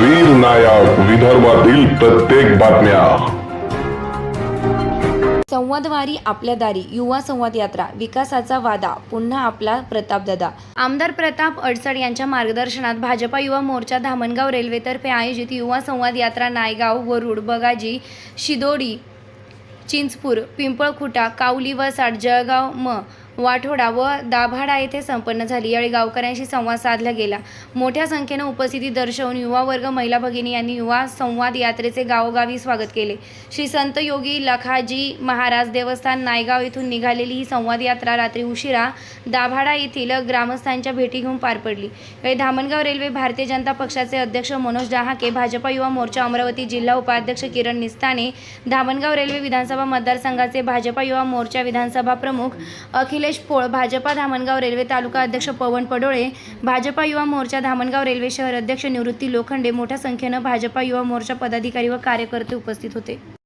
वीर नायक विदर्भातील प्रत्येक बातम्या. संवादवारी आपल्या दारी युवा संवाद यात्रा विकासाचा वादा पुन्हा आपला प्रतापदादा आमदार प्रताप अडसड यांच्या मार्गदर्शनात भाजपा युवा मोर्चा धामणगाव रेल्वेतर्फे आयोजित युवा संवाद यात्रा नायगाव वरुड बगाजी शिदोडी चिंचपूर पिंपळखुटा कावली वसाड जळगाव म वाठोडा व दाभाडा येथे संपन्न झाली. यावेळी गावकऱ्यांशी संवाद साधला गेला. मोठ्या संख्येनं उपस्थिती दर्शवून युवा वर्ग महिला भगिनी यांनी युवा संवाद यात्रेचे गावोगावी स्वागत केले. श्री संत योगी लखाजी महाराज देवस्थान नायगाव येथून निघालेली ही संवाद यात्रा रात्री उशिरा दाभाडा येथील ग्रामस्थांच्या भेटी घेऊन पार पडली. यावेळी धामणगाव रेल्वे भारतीय जनता पक्षाचे अध्यक्ष मनोज डहाके भाजपा युवा मोर्चा अमरावती जिल्हा उपाध्यक्ष किरण निस्ताने धामणगाव रेल्वे विधानसभा मतदारसंघाचे भाजपा युवा मोर्चा विधानसभा प्रमुख अखिलेश पोळ भाजपा धामणगाव रेल्वे तालुका अध्यक्ष पवन पडोळे भाजपा युवा मोर्चा धामणगाव रेल्वे शहर अध्यक्ष निवृत्ती लोखंडे मोठ्या संख्येनं भाजपा युवा मोर्चा पदाधिकारी व कार्यकर्ते उपस्थित होते.